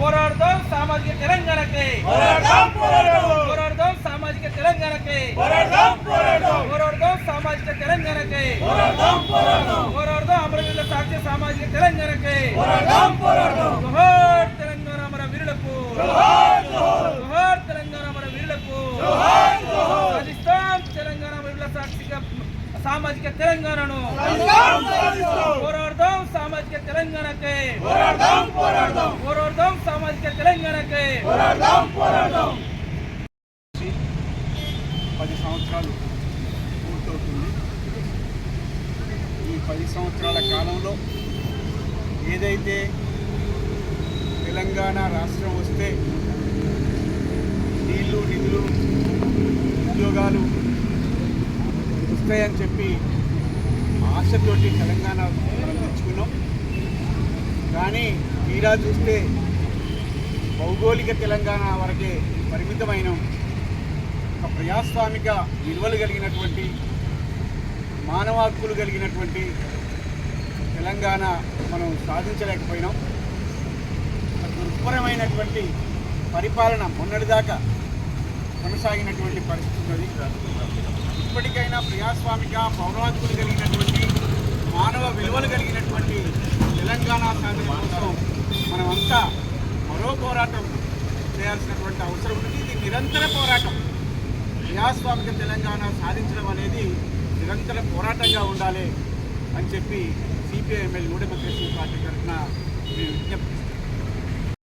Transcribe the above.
పోరాడదాం సామాజిక తెలంగాణకి. పోరాడదాం సామాజిక తెలంగాణకి. పోరాడదాం సామాజిక తెలంగాణకి. పోరాడదాం అమరవీరుల సాధ్య సామాజిక తెలంగాణకి. జోహార్ తెలంగాణ మన వీరులకు. జోహార్ తెలంగాణ మన వీరులకు. జోహార్ జోహార్. సాధిస్తాం తెలంగాణ వీరుల సాక్షిక సామాజిక తెలంగాణను సాధిస్తాం సాధిస్తాం పోరాడదాం సామాజిక తెలంగాణకి. పోరాడదాం పోరాడదాం. పోరాడదాం సామాజిక తెలంగాణకి. పోరాడదాం పోరాడదాం. పది సంవత్సరాలు పూర్తవుతుంది. ఈ పది సంవత్సరాల కాలంలో ఏదైతే తెలంగాణ రాష్ట్రం వస్తే నీళ్ళు నిధులు ఉద్యోగాలు వస్తాయని చెప్పి ఆశతోటి తెలంగాణ కానీ తీరా చూస్తే భౌగోళిక తెలంగాణ వరకే పరిమితమైన ఒక ప్రజాస్వామిక విలువలు కలిగినటువంటి మానవ హక్కులు కలిగినటువంటి తెలంగాణ మనం సాధించలేకపోయినాం. దుర్భరమైనటువంటి పరిపాలన మొన్నటిదాకా కొనసాగినటువంటి పరిస్థితి ఉన్నది. ఇప్పటికైనా ప్రజాస్వామిక పౌర కలిగినటువంటి మానవ విలువలు కలిగినటువంటి తెలంగాణ సాధన ఇంకా మరో పోరాటం చేయాల్సినటువంటి అవసరం ఉంది. ఇది నిరంతర పోరాటం. ప్రజాస్వామిక తెలంగాణ సాధించడం అనేది నిరంతర పోరాటంగా ఉండాలి అని చెప్పి సిపిఐఎంఎల్ న్యూ డెమోక్రసీ పార్టీ తరఫున